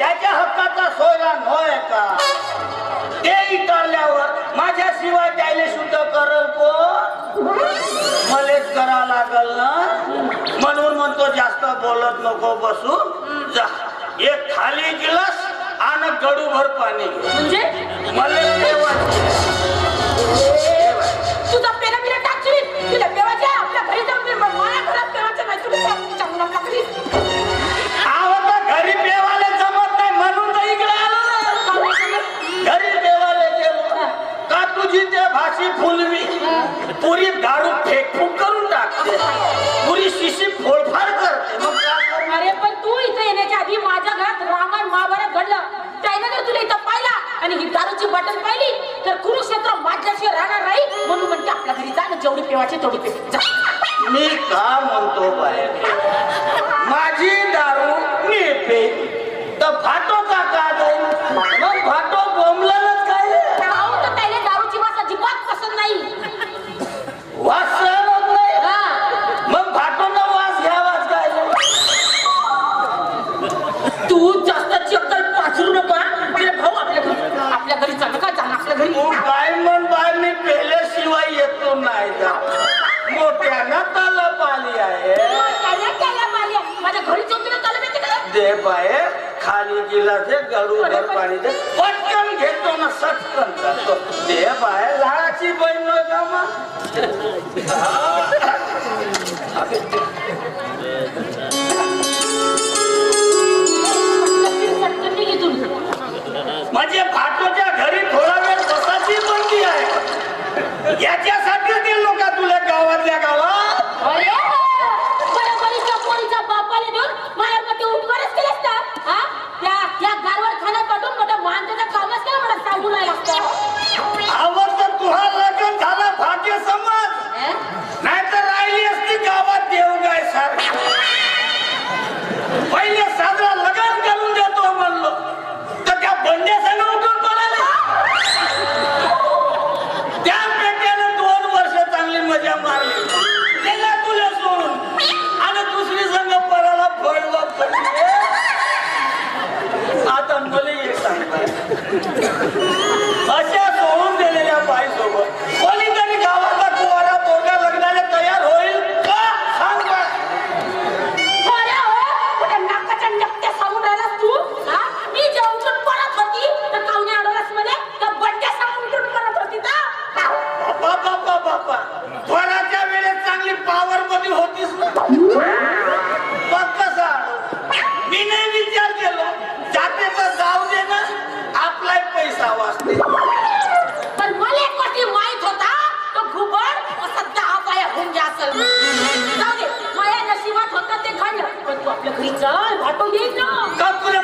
त्याच्या हक्काचा सोयला न का? ते इतरल्यावर माझ्याशिवाय त्याने शुद्ध करल को मलेच करा लागल ना? म्हणून म्हणतो जास्त बोलत नको बसू. जा. एक खाली गिलास आणि गडूभर पाणी. म्हणजे? मलेच शिशी फुलवी. पुरी दारू फेकफूक करून टाकते. पुरी शिशी फोडफाड करते. मग काय करणार? अरे पण तू इथे येण्याच्या आधी माझ्या घरात रामायण महाभारत घडलं. त्याने जर तुला इथं पाहिला आणि ही दारूची बाटल पाहिली. तर कुरुक्षेत्र माझ्याशी राहणार नाही. म्हणून म्हणते आपल्या घरी जा ना जेवढी पेवाचे तेवढी पे. जा. मी का म्हणतो बाय? माझी दारू मी पे तर भातो का का जाईल मग भातो बोंबल त्यानं तलब आली आहे दे बाहेर खाली गेला ते गळू भर पाणी दे. पटकन घेतो ना सटकन करतो. दे बाहेर झाडाची बहीण ग regular जाय भाटो घेईन ना कापूर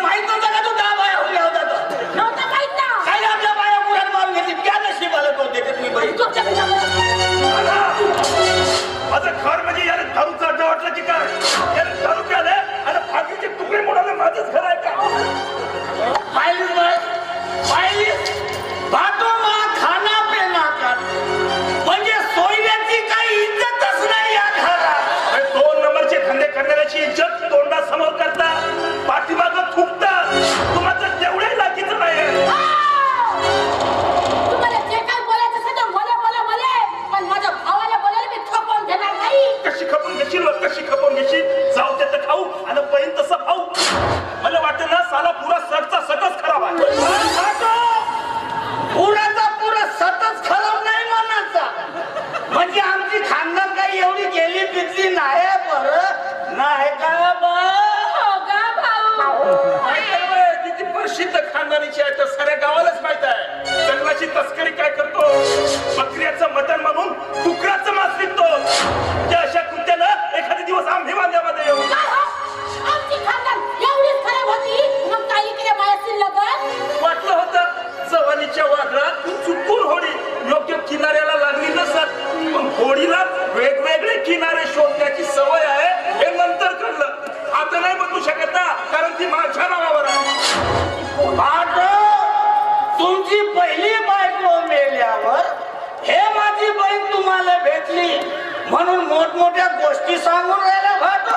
कशी लोक कशी खपवून घेशी जाऊ ते खाऊ आणि पहिन तसं खाऊ. मला वाटतं ना साला पुरा सटचा सटच खराब आहे. पुरा सतच खराब नाही म्हणजे आमची खानदान काही एवढी गेली पिचली नाही बरं. नाही का बा? हो किती प्रसिद्ध खानदानीची आहे तर साऱ्या गावालाच माहीत आहे. जंगलाची तस्करी काय करतो? बकऱ्याचं म्हणून मोठमोठ्या गोष्टी सांगून राहिल्या भातो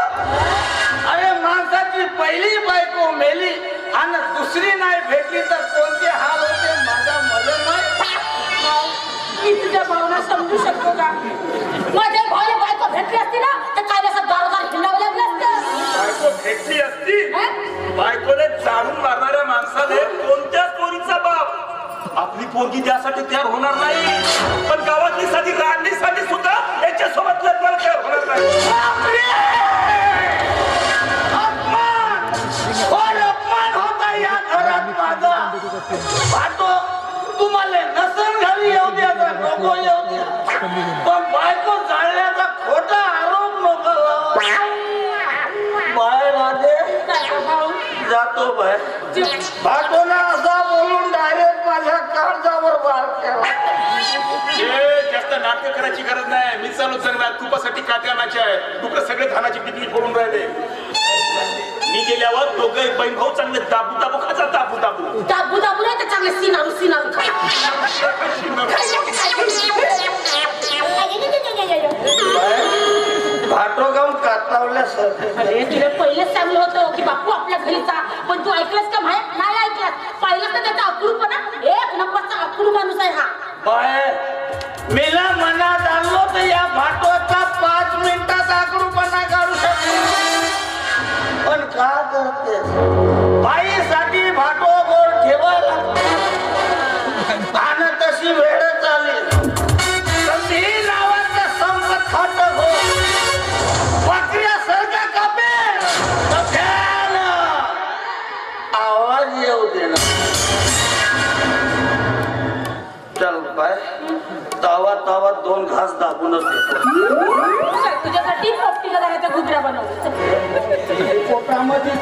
अरे माणसाची पहिली बायको मेली आणि दुसरी नाही भेटली तर कोणते हाल होते माझा मला नाही. मी तुझ्या भावना समजू शकतो का? माझ्या भावाला बायको भेटली असती ना तर काय असं दारोदार हिंडावं लागलं असतं. बायको भेटली असती? बायकोने जाळून मारणाऱ्या माणसाने कोणत्याच पोरीचा बाप? आपली पोरगी त्यासाठी तयार होणार नाही. पण गावातली साधी राणीसाठी सुद्धा याच्यासोबत तुम्हाला नसन घरी येऊ द्या नको येऊ द्या. पण बायको जाळण्याचा खोटा आरोप नको. बाय? जातो बाय. ना असा नाटक करायची गरज नाही. मी चालू जंगलात तुपासाठी काट्या नाचे आहे. तुकडे सगळे धानाची पिकली फोडून राहिले. मी गेल्यावर दोघं एक बहीण भाऊ चांगले दाबू दाबू खाचा दाबू दाबू. दाबू दाबू नाही तर चांगले सिनारू सिनारू खा. भाटो गाऊन कातावल्यासर अरे तुला पहिलेच सांगलं होतं की बापू आपल्या घरी जा पण तू ऐकलंस का माहीत नाही ऐकलंस. पाहिलं तर त्याचा अक्रूपणा एक नंबरचा अक्रू माणूस आहे हा. बाय. या भाटोचा पाच मिनिटात आकडूपणा काढू शकतो. पण का करते? बाईसाठी भाटो गोड ठेवायला. आणि तशी वेळ दोन घास दाबूनच तुझ्यासाठी पोपटीला घुगऱ्या पोटामध्ये